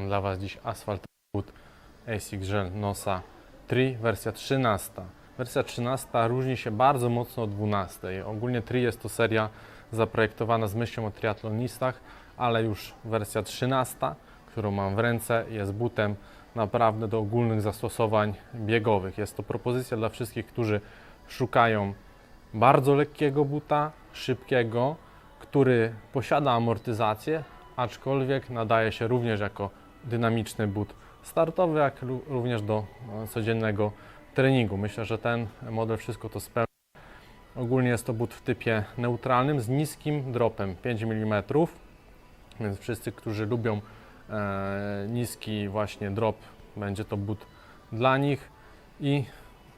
Polecam dla Was dziś asfalt but ASICS Gel Nosa 3, wersja 13. Wersja 13 różni się bardzo mocno od 12. Ogólnie 3 jest to seria zaprojektowana z myślą o triatlonistach, ale już wersja 13, którą mam w ręce, jest butem naprawdę do ogólnych zastosowań biegowych. Jest to propozycja dla wszystkich, którzy szukają bardzo lekkiego buta, szybkiego, który posiada amortyzację, aczkolwiek nadaje się również jako dynamiczny but startowy, jak również do e, codziennego treningu. Myślę, że ten model wszystko to spełnia. Ogólnie jest to but w typie neutralnym z niskim dropem 5 mm, więc wszyscy, którzy lubią e, niski właśnie drop, będzie to but dla nich i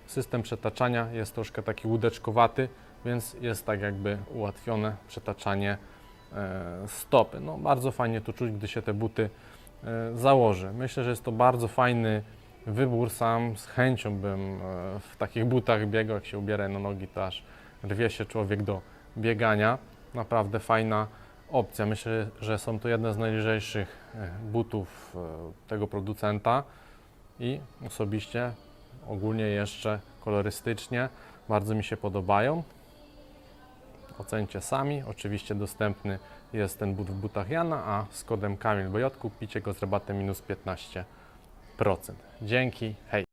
system przetaczania jest troszkę taki łódeczkowaty, więc jest tak jakby ułatwione przetaczanie e, stopy. No, bardzo fajnie to czuć, gdy się te buty e, założy. Myślę, że jest to bardzo fajny wybór. Sam z chęcią bym e, w takich butach biegał, jak się ubiera na nogi, to aż rwie się człowiek do biegania. Naprawdę fajna opcja. Myślę, że są to jedne z najlżejszych e, butów tego producenta i osobiście ogólnie jeszcze kolorystycznie bardzo mi się podobają. Ocencie sami. Oczywiście dostępny jest ten but w butach Jana, a z kodem Kamil Bojot kupicie go z rabatem minus 15%. Dzięki, hej!